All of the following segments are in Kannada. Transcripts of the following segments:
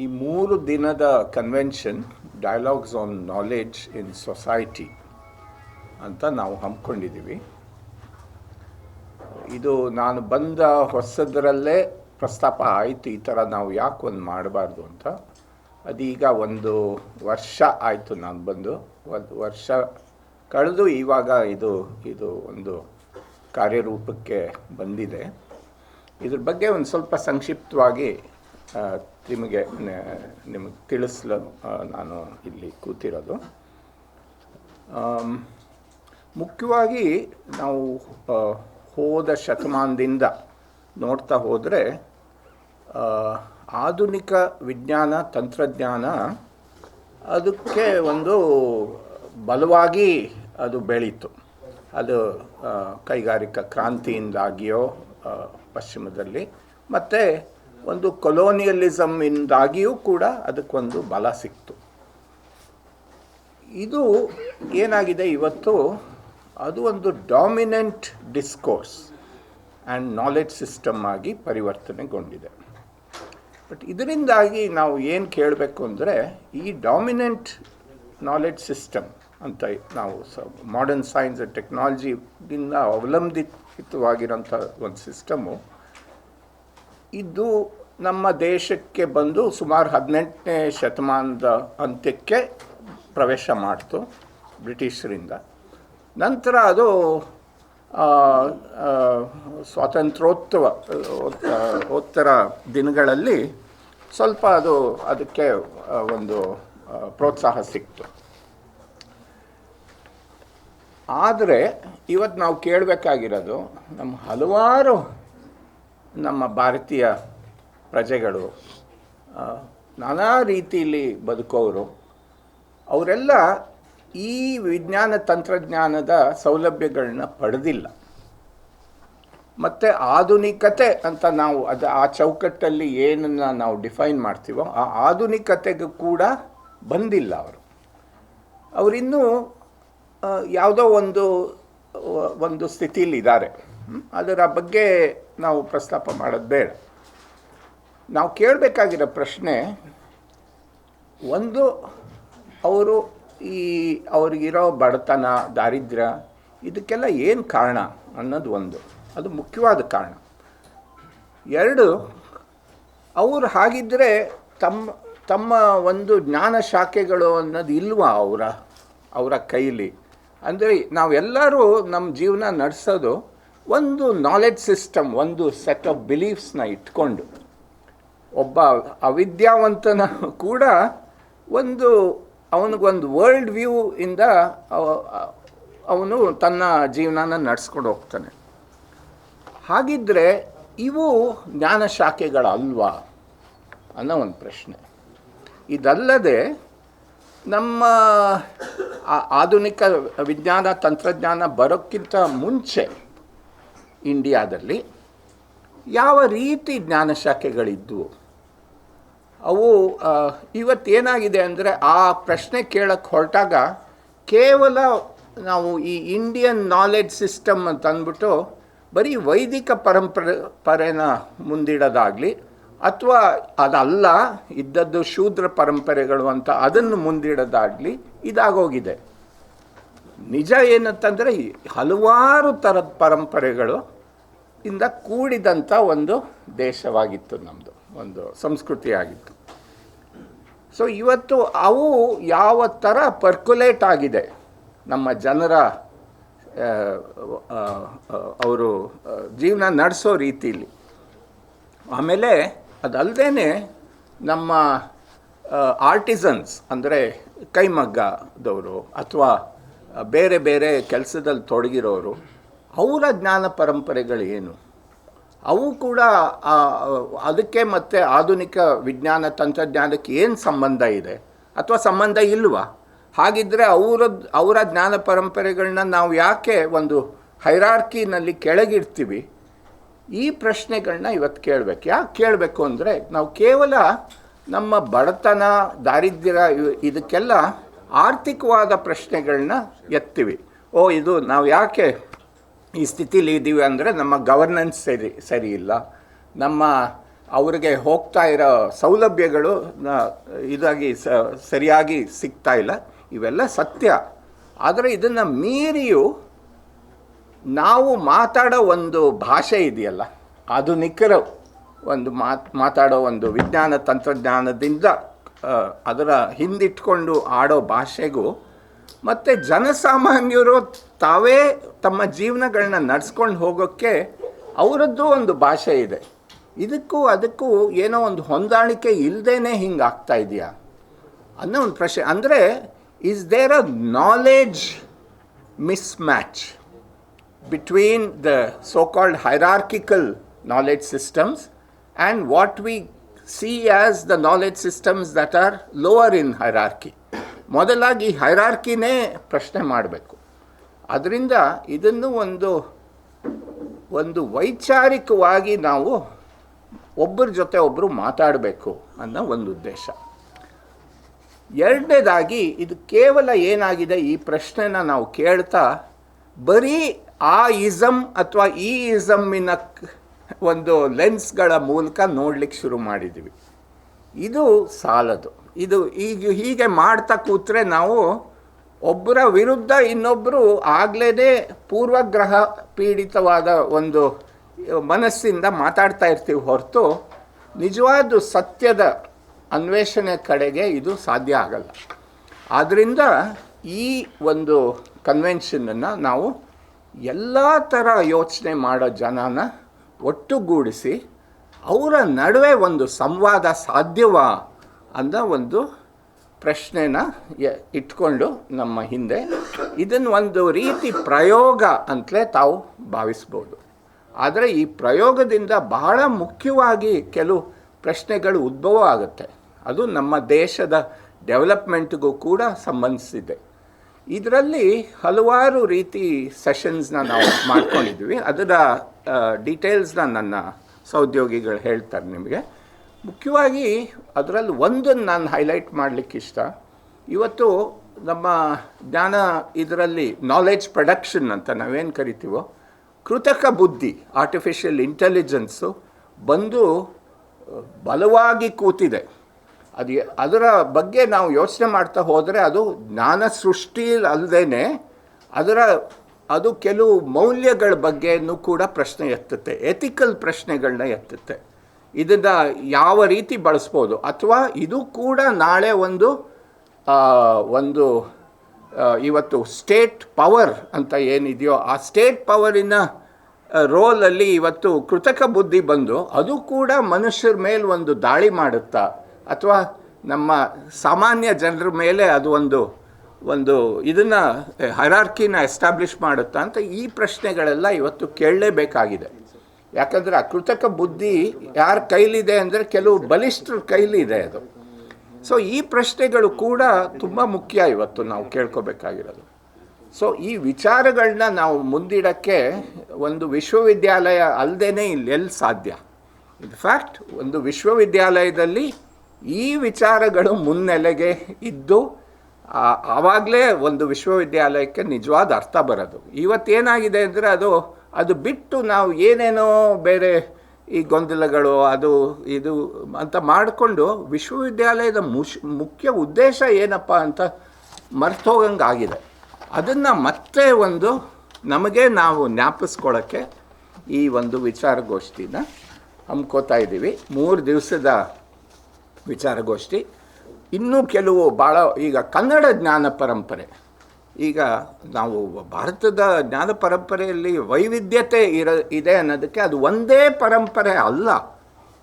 ಈ ಮೂರು ದಿನದ convention dialogues on knowledge in society ಅಂತ ನಾವು ಹಮ್ಮಿಕೊಂಡಿದ್ದೀವಿ. ಇದು ನಾನು ಬಂದ ಹೊಸದರಲ್ಲೇ ಪ್ರಸ್ತಾಪ ಆಯಿತು, ಈ ಥರ ನಾವು ಯಾಕೆ ಒಂದು ಮಾಡಬಾರ್ದು ಅಂತ. ಅದೀಗ ಒಂದು ವರ್ಷ ಆಯಿತು ನಾನು ಬಂದು. ಒಂದು ವರ್ಷ ಕಳೆದು ಇವಾಗ ಇದು ಇದು ಒಂದು ಕಾರ್ಯರೂಪಕ್ಕೆ ಬಂದಿದೆ. ಇದ್ರ ಬಗ್ಗೆ ಒಂದು ಸ್ವಲ್ಪ ಸಂಕ್ಷಿಪ್ತವಾಗಿ ನಿಮಗೆ ನಿಮಗೆ ತಿಳಿಸಲು ನಾನು ಇಲ್ಲಿ ಕೂತಿರೋದು. ಮುಖ್ಯವಾಗಿ ನಾವು ಹೋದ ಶತಮಾನದಿಂದ ನೋಡ್ತಾ ಹೋದರೆ ಆಧುನಿಕ ವಿಜ್ಞಾನ, ತಂತ್ರಜ್ಞಾನ ಅದಕ್ಕೆ ಒಂದು ಬಲವಾಗಿ ಅದು ಬೆಳೀತು. ಅದು ಕೈಗಾರಿಕಾ ಕ್ರಾಂತಿಯಿಂದಾಗಿಯೋ ಪಶ್ಚಿಮದಲ್ಲಿ, ಮತ್ತು ಒಂದು ಕೊಲೋನಿಯಲಿಸಮ್ಮಿಂದಾಗಿಯೂ ಕೂಡ ಅದಕ್ಕೊಂದು ಬಲ ಸಿಕ್ತು. ಇದು ಏನಾಗಿದೆ ಇವತ್ತು? ಅದು ಒಂದು dominant discourse and knowledge system ಆಗಿ ಪರಿವರ್ತನೆಗೊಂಡಿದೆ. ಬಟ್ ಇದರಿಂದಾಗಿ ನಾವು ಏನು ಕೇಳಬೇಕು ಅಂದರೆ ಈ ಡಾಮಿನೆಂಟ್ ನಾಲೆಡ್ಜ್ ಸಿಸ್ಟಮ್ ಅಂತ ನಾವು ಸ ಮಾಡರ್ನ್ ಸೈನ್ಸ್ ಆ್ಯಂಡ್ ಟೆಕ್ನಾಲಜಿಯಿಂದ ಅವಲಂಬಿತವಾಗಿರೋಂಥ ಒಂದು ಸಿಸ್ಟಮು ಇದು ನಮ್ಮ ದೇಶಕ್ಕೆ ಬಂದು ಸುಮಾರು ಹದಿನೆಂಟನೇ ಶತಮಾನದ ಅಂತ್ಯಕ್ಕೆ ಪ್ರವೇಶ ಮಾಡ್ತು ಬ್ರಿಟಿಷರಿಂದ. ನಂತರ ಅದು ಸ್ವಾತಂತ್ರ್ಯೋತ್ಸವ ಉತ್ತರ ದಿನಗಳಲ್ಲಿ ಸ್ವಲ್ಪ ಅದು ಅದಕ್ಕೆ ಒಂದು ಪ್ರೋತ್ಸಾಹ ಸಿಕ್ತು. ಆದರೆ ಇವತ್ತು ನಾವು ಕೇಳಬೇಕಾಗಿರೋದು ನಮ್ಮ ಹಲವಾರು ನಮ್ಮ ಭಾರತೀಯ ಪ್ರಜೆಗಳು ನಾನಾ ರೀತಿಯಲ್ಲಿ ಬದುಕೋರು ಅವರೆಲ್ಲ ಈ ವಿಜ್ಞಾನ ತಂತ್ರಜ್ಞಾನದ ಸೌಲಭ್ಯಗಳನ್ನ ಪಡೆದಿಲ್ಲ. ಮತ್ತು ಆಧುನಿಕತೆ ಅಂತ ನಾವು ಅದು ಆ ಚೌಕಟ್ಟಲ್ಲಿ ಏನನ್ನು ನಾವು ಡಿಫೈನ್ ಮಾಡ್ತೀವೋ ಆ ಆಧುನಿಕತೆಗೂ ಕೂಡ ಬಂದಿಲ್ಲ ಅವರು. ಅವರಿನ್ನೂ ಯಾವುದೋ ಒಂದು ಒಂದು ಸ್ಥಿತಿಯಲ್ಲಿ ಇದ್ದಾರೆ. ಅದರ ಬಗ್ಗೆ ನಾವು ಪ್ರಸ್ತಾಪ ಮಾಡೋದು ಬೇಡ. ನಾವು ಕೇಳಬೇಕಾಗಿರೋ ಪ್ರಶ್ನೆ, ಒಂದು, ಅವರು ಈ ಅವ್ರಿಗಿರೋ ಬಡತನ, ದಾರಿದ್ರ್ಯ, ಇದಕ್ಕೆಲ್ಲ ಏನು ಕಾರಣ ಅನ್ನೋದು ಒಂದು. ಅದು ಮುಖ್ಯವಾದ ಕಾರಣ. ಎರಡು, ಅವರು ಹಾಗಿದ್ದರೆ ತಮ್ಮ ತಮ್ಮ ಒಂದು ಜ್ಞಾನ ಶಾಖೆಗಳು ಅನ್ನೋದು ಇಲ್ವಾ ಅವರ ಅವರ ಕೈಲಿ? ಅಂದರೆ ನಾವೆಲ್ಲರೂ ನಮ್ಮ ಜೀವನ ನಡೆಸೋದು ಒಂದು ನಾಲೆಡ್ಜ್ ಸಿಸ್ಟಮ್ ಒಂದು ಸೆಟ್ ಆಫ್ ಬಿಲೀಫ್ಸ್ನ ಇಟ್ಕೊಂಡು. ಒಬ್ಬ ಅವಿದ್ಯಾವಂತನ ಕೂಡ ಒಂದು ಅವನಿಗೊಂದು ವರ್ಲ್ಡ್ ವ್ಯೂ ಇಂದ ಅವನು ತನ್ನ ಜೀವನನ ನಡೆಸ್ಕೊಂಡು ಹೋಗ್ತಾನೆ. ಹಾಗಿದ್ದರೆ ಇವು ಜ್ಞಾನ ಶಾಖೆಗಳಲ್ವಾ ಅನ್ನೋ ಒಂದು ಪ್ರಶ್ನೆ. ಇದಲ್ಲದೆ ನಮ್ಮ ಆ- ಆಧುನಿಕ ವಿಜ್ಞಾನ ತಂತ್ರಜ್ಞಾನ ಬರೋಕ್ಕಿಂತ ಮುಂಚೆ ಇಂಡಿಯಾದಲ್ಲಿ ಯಾವ ರೀತಿ ಜ್ಞಾನ ಶಾಖೆಗಳಿದ್ದವು ಅವು ಇವತ್ತೇನಾಗಿದೆ ಅಂದರೆ ಆ ಪ್ರಶ್ನೆ ಕೇಳಕ್ಕೆ ಹೊರಟಾಗ ಕೇವಲ ನಾವು ಈ ಇಂಡಿಯನ್ ನಾಲೆಡ್ಜ್ ಸಿಸ್ಟಮ್ ಅಂತ ಅಂದ್ಬಿಟ್ಟು ಬರೀ ವೈದಿಕ ಪರಂಪರೆ, ಪರೆನ ಮುಂದಿಡೋದಾಗಲಿ ಅಥವಾ ಅದಲ್ಲ, ಇದ್ದದ್ದು ಶೂದ್ರ ಪರಂಪರೆಗಳು ಅಂತ ಅದನ್ನು ಮುಂದಿಡೋದಾಗಲಿ ಇದಾಗೋಗಿದೆ. ನಿಜ ಏನಂತಂದರೆ ಹಲವಾರು ಥರದ ಪರಂಪರೆಗಳು ಇಂದ ಕೂಡಿದಂಥ ಒಂದು ದೇಶವಾಗಿತ್ತು ನಮ್ಮದು ಒಂದು ಸಂಸ್ಕೃತಿಯಾಗಿತ್ತು. ಸೊ ಇವತ್ತು ಅವು ಯಾವ ಥರ ಪರ್ಕ್ಯುಲೇಟ್ ಆಗಿದೆ, ನಮ್ಮ ಜನರ ಅವರು ಜೀವನ ನಡೆಸೋ ರೀತಿಯಲ್ಲಿ ಆಮೇಲೆ ಅದಲ್ಲದೇ ನಮ್ಮ ಆರ್ಟಿಸನ್ಸ್ ಅಂದರೆ ಕೈಮಗ್ಗದವರು ಅಥವಾ ಬೇರೆ ಬೇರೆ ಕೆಲಸದಲ್ಲಿ ತೊಡಗಿರೋರು, ಅವರ ಜ್ಞಾನ ಪರಂಪರೆಗಳು ಏನು? ಅವು ಕೂಡ ಅದಕ್ಕೆ ಮತ್ತು ಆಧುನಿಕ ವಿಜ್ಞಾನ ತಂತ್ರಜ್ಞಾನಕ್ಕೆ ಏನು ಸಂಬಂಧ ಇದೆ? ಅಥವಾ ಸಂಬಂಧ ಇಲ್ವಾ? ಹಾಗಿದ್ದರೆ ಅವರ ಅವರ ಜ್ಞಾನ ಪರಂಪರೆಗಳನ್ನ ನಾವು ಯಾಕೆ ಒಂದು ಹೈರಾರ್ಕಿನಲ್ಲಿ ಕೆಳಗಿರ್ತೀವಿ ಈ ಪ್ರಶ್ನೆಗಳನ್ನ ಇವತ್ತು ಕೇಳಬೇಕು. ಯಾಕೆ ಕೇಳಬೇಕು ಅಂದರೆ ನಾವು ಕೇವಲ ನಮ್ಮ ಬಡತನ, ದಾರಿದ್ರ್ಯ ಇದಕ್ಕೆಲ್ಲ ಆರ್ಥಿಕವಾದ ಪ್ರಶ್ನೆಗಳನ್ನ ಎತ್ತೀವಿ. ಓ, ಇದು ನಾವು ಯಾಕೆ ಈ ಸ್ಥಿತಿಲಿ ಇದ್ದೀವಿ ಅಂದರೆ ನಮ್ಮ ಗವರ್ನೆನ್ಸ್ ಸರಿ ಸರಿ ಇಲ್ಲ. ನಮ್ಮ ಅವರಿಗೆ ಹೋಗ್ತಾ ಇರೋ ಸೌಲಭ್ಯಗಳು ಇದಾಗಿ ಸರಿಯಾಗಿ ಸಿಗ್ತಾ ಇಲ್ಲ. ಇವೆಲ್ಲ ಸತ್ಯ. ಆದರೆ ಇದನ್ನು ಮೀರಿಯೂ ನಾವು ಮಾತಾಡೋ ಒಂದು ಭಾಷೆ ಇದೆಯಲ್ಲ, ಆಧುನಿಕರು ಒಂದು ಮಾತ್, ಮಾತಾಡೋ ಒಂದು ವಿಜ್ಞಾನ ತಂತ್ರಜ್ಞಾನದಿಂದ ಅದರ ಹಿಂದಿಟ್ಕೊಂಡು ಆಡೋ ಭಾಷೆಗೂ ಮತ್ತು ಜನಸಾಮಾನ್ಯರು ತಾವೇ ತಮ್ಮ ಜೀವನಗಳನ್ನ ನಡೆಸ್ಕೊಂಡು ಹೋಗೋಕ್ಕೆ ಅವರದ್ದು ಒಂದು ಭಾಷೆ ಇದೆ. ಇದಕ್ಕೂ ಅದಕ್ಕೂ ಏನೋ ಒಂದು ಹೊಂದಾಣಿಕೆ ಇಲ್ಲದೇ ಹಿಂಗೆ ಆಗ್ತಾ ಇದೆಯಾ? ಅನ್ನೋ ಒಂದು ಪ್ರಶ್ನೆ. ಅಂದರೆ is there a knowledge mismatch between the so called hierarchical knowledge systems and what we see as the knowledge systems that are lower in hierarchy. ಮೊದಲಾಗಿ ಹೈರಾರ್ಕಿನೇ ಪ್ರಶ್ನೆ ಮಾಡಬೇಕು ಅದರಿಂದ ಇದನ್ನು ಒಂದು ಒಂದು ವೈಚಾರಿಕವಾಗಿ ನಾವು ಒಬ್ಬರ ಜೊತೆ ಒಬ್ಬರು ಮಾತಾಡಬೇಕು ಅನ್ನೋ ಒಂದು ಉದ್ದೇಶ ಎರಡನೇದಾಗಿ ಇದು ಕೇವಲ ಏನಾಗಿದೆ ಈ ಪ್ರಶ್ನೆನ ನಾವು ಕೇಳ್ತಾ ಬರೀ ಆ ಇಸಮ್ ಅಥವಾ ಈ ಇಸಮ್ಮಿನ ಒಂದು ಲೆನ್ಸ್ಗಳ ಮೂಲಕ ನೋಡ್ಲಿಕ್ಕೆ ಶುರು ಮಾಡಿದ್ವಿ. ಇದು ಸಾಲದು. ಇದು ಈಗ ಹೀಗೆ ಮಾಡ್ತಾ ಕೂತ್ರೆ ನಾವು ಒಬ್ಬರ ವಿರುದ್ಧ ಇನ್ನೊಬ್ಬರು ಆಗ್ಲೇ ಪೂರ್ವಗ್ರಹ ಪೀಡಿತವಾದ ಒಂದು ಮನಸ್ಸಿಂದ ಮಾತಾಡ್ತಾ ಇರ್ತೀವಿ ಹೊರತು ನಿಜವಾದ ಸತ್ಯದ ಅನ್ವೇಷಣೆ ಕಡೆಗೆ ಇದು ಸಾಧ್ಯ ಆಗಲ್ಲ. ಆದ್ದರಿಂದ ಈ ಒಂದು ಕನ್ವೆನ್ಷನನ್ನು ನಾವು ಎಲ್ಲ ಥರ ಯೋಚನೆ ಮಾಡೋ ಜನನ ಒಟ್ಟುಗೂಡಿಸಿ ಅವರ ನಡುವೆ ಒಂದು ಸಂವಾದ ಸಾಧ್ಯವಾ ಅನ್ನೋ ಒಂದು ಪ್ರಶ್ನೆನ ಇಟ್ಕೊಂಡು ನಮ್ಮ ಹಿಂದೆ ಇದನ್ನು ಒಂದು ರೀತಿ ಪ್ರಯೋಗ ಅಂತಲೇ ತಾವು ಭಾವಿಸ್ಬೋದು. ಆದರೆ ಈ ಪ್ರಯೋಗದಿಂದ ಬಹಳ ಮುಖ್ಯವಾಗಿ ಕೆಲವು ಪ್ರಶ್ನೆಗಳು ಉದ್ಭವ ಆಗುತ್ತೆ. ಅದು ನಮ್ಮ ದೇಶದ ಡೆವಲಪ್ಮೆಂಟ್ಗೂ ಕೂಡ ಸಂಬಂಧಿಸಿದೆ. ಇದರಲ್ಲಿ ಹಲವಾರು ರೀತಿ ಸೆಷನ್ಸ್ನ ನಾವು ಮಾಡ್ಕೊಂಡಿದ್ವಿ. ಅದರ ಡೀಟೇಲ್ಸ್ನ ನನ್ನ ಸಹೋದ್ಯೋಗಿಗಳು ಹೇಳ್ತಾರೆ ನಿಮಗೆ. ಮುಖ್ಯವಾಗಿ ಅದರಲ್ಲಿ ಒಂದನ್ನು ನಾನು ಹೈಲೈಟ್ ಮಾಡಲಿಕ್ಕೆ ಇಷ್ಟ. ಇವತ್ತು ನಮ್ಮ ಜ್ಞಾನ ಇದರಲ್ಲಿ ನಾಲೆಡ್ಜ್ ಪ್ರೊಡಕ್ಷನ್ ಅಂತ ನಾವೇನು ಕರಿತೀವೋ, ಕೃತಕ ಬುದ್ಧಿ ಆರ್ಟಿಫಿಷಿಯಲ್ ಇಂಟೆಲಿಜೆನ್ಸು ಬಂದು ಬಲವಾಗಿ ಕೂತಿದೆ. ಅದು ಅದರ ಬಗ್ಗೆ ನಾವು ಯೋಚನೆ ಮಾಡ್ತಾ ಹೋದರೆ ಅದು ಜ್ಞಾನ ಸೃಷ್ಟಿ ಅಲ್ಲದೇ ಅದರ ಅದು ಕೆಲವು ಮೌಲ್ಯಗಳ ಬಗ್ಗೆನೂ ಕೂಡ ಪ್ರಶ್ನೆ ಎತ್ತುತ್ತೆ ಎಥಿಕಲ್ ಪ್ರಶ್ನೆಗಳನ್ನ ಎತ್ತುತ್ತೆ. ಇದನ್ನು ಯಾವ ರೀತಿ ಬಳಸ್ಬೋದು? ಅಥವಾ ಇದು ಕೂಡ ನಾಳೆ ಒಂದು ಒಂದು ಇವತ್ತು ಸ್ಟೇಟ್ ಪವರ್ ಅಂತ ಏನಿದೆಯೋ, ಆ ಸ್ಟೇಟ್ ಪವರಿನ ರೋಲಲ್ಲಿ ಇವತ್ತು ಕೃತಕ ಬುದ್ಧಿ ಬಂದು ಅದು ಕೂಡ ಮನುಷ್ಯರ ಮೇಲೆ ಒಂದು ದಾಳಿ ಮಾಡುತ್ತಾ ಅಥವಾ ನಮ್ಮ ಸಾಮಾನ್ಯ ಜನರ ಮೇಲೆ ಅದು ಒಂದು ಒಂದು ಇದನ್ನು ಹರಾರ್ಕಿನ ಎಸ್ಟಾಬ್ಲಿಷ್ ಮಾಡುತ್ತಾ ಅಂತ ಈ ಪ್ರಶ್ನೆಗಳೆಲ್ಲ ಇವತ್ತು ಕೇಳಲೇಬೇಕಾಗಿದೆ. ಯಾಕಂದರೆ ಆ ಕೃತಕ ಬುದ್ಧಿ ಯಾರ ಕೈಲಿದೆ ಅಂದರೆ ಕೆಲವು ಬಲಿಷ್ಠರ ಕೈಲಿ ಇದೆ ಅದು. ಸೊ ಈ ಪ್ರಶ್ನೆಗಳು ಕೂಡ ತುಂಬ ಮುಖ್ಯ ಇವತ್ತು ನಾವು ಕೇಳ್ಕೋಬೇಕಾಗಿರೋದು. ಸೊ ಈ ವಿಚಾರಗಳನ್ನ ನಾವು ಮುಂದಿಡಕ್ಕೆ ಒಂದು ವಿಶ್ವವಿದ್ಯಾಲಯ ಅಲ್ಲದೇ ಇಲ್ಲಿ ಎಲ್ಲಿ ಸಾಧ್ಯ? ಇನ್ಫ್ಯಾಕ್ಟ್ ಒಂದು ವಿಶ್ವವಿದ್ಯಾಲಯದಲ್ಲಿ ಈ ವಿಚಾರಗಳು ಮುನ್ನೆಲೆಗೆ ಇದ್ದು ಆವಾಗಲೇ ಒಂದು ವಿಶ್ವವಿದ್ಯಾಲಯಕ್ಕೆ ನಿಜವಾದ ಅರ್ಥ ಬರೋದು. ಇವತ್ತೇನಾಗಿದೆ ಅಂದರೆ ಅದು ಅದು ಬಿಟ್ಟು ನಾವು ಏನೇನೋ ಬೇರೆ ಈ ಗೊಂದಲಗಳು, ಅದು ಇದು ಅಂತ ಮಾಡಿಕೊಂಡು ವಿಶ್ವವಿದ್ಯಾಲಯದ ಮುಶ್ ಮುಖ್ಯ ಉದ್ದೇಶ ಏನಪ್ಪ ಅಂತ ಮರ್ತೋಗಂಗಾಗಿದೆ. ಅದನ್ನು ಮತ್ತೆ ಒಂದು ನಮಗೆ ನಾವು ಜ್ಞಾಪಿಸ್ಕೊಳ್ಳೋಕ್ಕೆ ಈ ಒಂದು ವಿಚಾರಗೋಷ್ಠಿನ ಹಮ್ಕೋತಾ ಇದ್ದೀವಿ. ಮೂರು ದಿವಸದ ವಿಚಾರಗೋಷ್ಠಿ. ಇನ್ನೂ ಕೆಲವು ಭಾಳ ಈಗ ಕನ್ನಡ ಜ್ಞಾನ ಪರಂಪರೆ. ಈಗ ನಾವು ಭಾರತದ ಜ್ಞಾನ ಪರಂಪರೆಯಲ್ಲಿ ವೈವಿಧ್ಯತೆ ಇರ, ಇದೆ ಅನ್ನೋದಕ್ಕೆ ಅದು ಒಂದೇ ಪರಂಪರೆ ಅಲ್ಲ.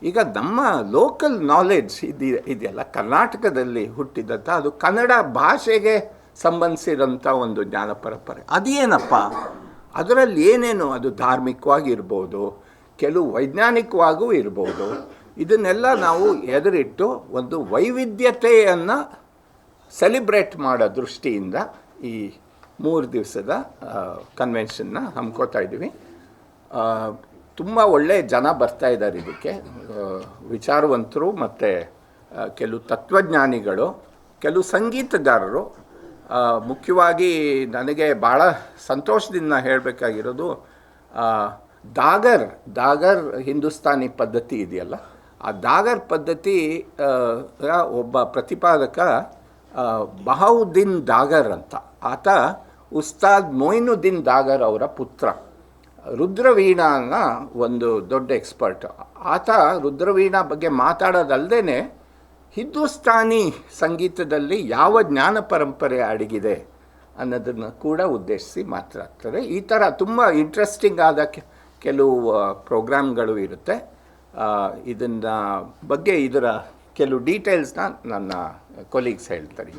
ಈಗ ನಮ್ಮ ಲೋಕಲ್ ನಾಲೆಡ್ಜ್ ಇದು, ಇದೆಯಲ್ಲ, ಕರ್ನಾಟಕದಲ್ಲಿ ಹುಟ್ಟಿದಂಥ ಅದು ಕನ್ನಡ ಭಾಷೆಗೆ ಸಂಬಂಧಿಸಿದಂಥ ಒಂದು ಜ್ಞಾನ ಪರಂಪರೆ. ಅದೇನಪ್ಪ? ಅದರಲ್ಲಿ ಏನೇನು ಅದು ಧಾರ್ಮಿಕವಾಗಿ ಇರ್ಬೋದು, ಕೆಲವು ವೈಜ್ಞಾನಿಕವಾಗೂ ಇರ್ಬೋದು ಇದನ್ನೆಲ್ಲ ನಾವು ಎದುರಿಟ್ಟು ಒಂದು ವೈವಿಧ್ಯತೆಯನ್ನು ಸೆಲೆಬ್ರೇಟ್ ಮಾಡೋ ದೃಷ್ಟಿಯಿಂದ ಈ ಮೂರು ದಿವಸದ ಕನ್ವೆನ್ಷನ್ನ ಹಮ್ಕೋತಾ ಇದ್ದೀವಿ. ತುಂಬ ಒಳ್ಳೆ ಜನ ಬರ್ತಾ ಇದ್ದಾರೆ ಇದಕ್ಕೆ. ವಿಚಾರವಂತರು ಮತ್ತು ಕೆಲವು ತತ್ವಜ್ಞಾನಿಗಳು, ಕೆಲವು ಸಂಗೀತಗಾರರು. ಮುಖ್ಯವಾಗಿ ನನಗೆ ಭಾಳ ಸಂತೋಷದಿಂದ ಹೇಳಬೇಕಾಗಿರೋದು ದಾಗರ್ ದಾಗರ್ ಹಿಂದೂಸ್ತಾನಿ ಪದ್ಧತಿ ಇದೆಯಲ್ಲ? ಆ ದಾಗರ್ ಪದ್ಧತಿ ಒಬ್ಬ ಪ್ರತಿಪಾದಕ ಬಹಾವುದ್ದೀನ್ ದಾಗರ್ ಅಂತ. ಆತ ಉಸ್ತಾದ್ ಮೊಯ್ನುದ್ದೀನ್ ದಾಗರ್ ಅವರ ಪುತ್ರ. ರುದ್ರವೀಣಾನ ಒಂದು ದೊಡ್ಡ ಎಕ್ಸ್ಪರ್ಟ್. ಆತ ರುದ್ರವೀಣಾ ಬಗ್ಗೆ ಮಾತಾಡೋದಲ್ಲದೆ ಹಿಂದೂಸ್ತಾನಿ ಸಂಗೀತದಲ್ಲಿ ಯಾವ ಜ್ಞಾನ ಪರಂಪರೆ ಅಡಗಿದೆ ಅನ್ನೋದನ್ನು ಕೂಡ ಉದ್ದೇಶಿಸಿ ಮಾತಾಡ್ತಾರೆ. ಈ ಥರ ತುಂಬ ಇಂಟ್ರೆಸ್ಟಿಂಗ್ ಆದ ಕೆಲವು ಪ್ರೋಗ್ರಾಮ್ಗಳು ಇರುತ್ತೆ. ಇದನ್ನ ಬಗ್ಗೆ ಇದರ ಕೆಲವು ಡೀಟೇಲ್ಸ್ನ ನನ್ನ ಕೊಲೀಗ್ಸ್ ಹೇಳ್ತಾರೆ.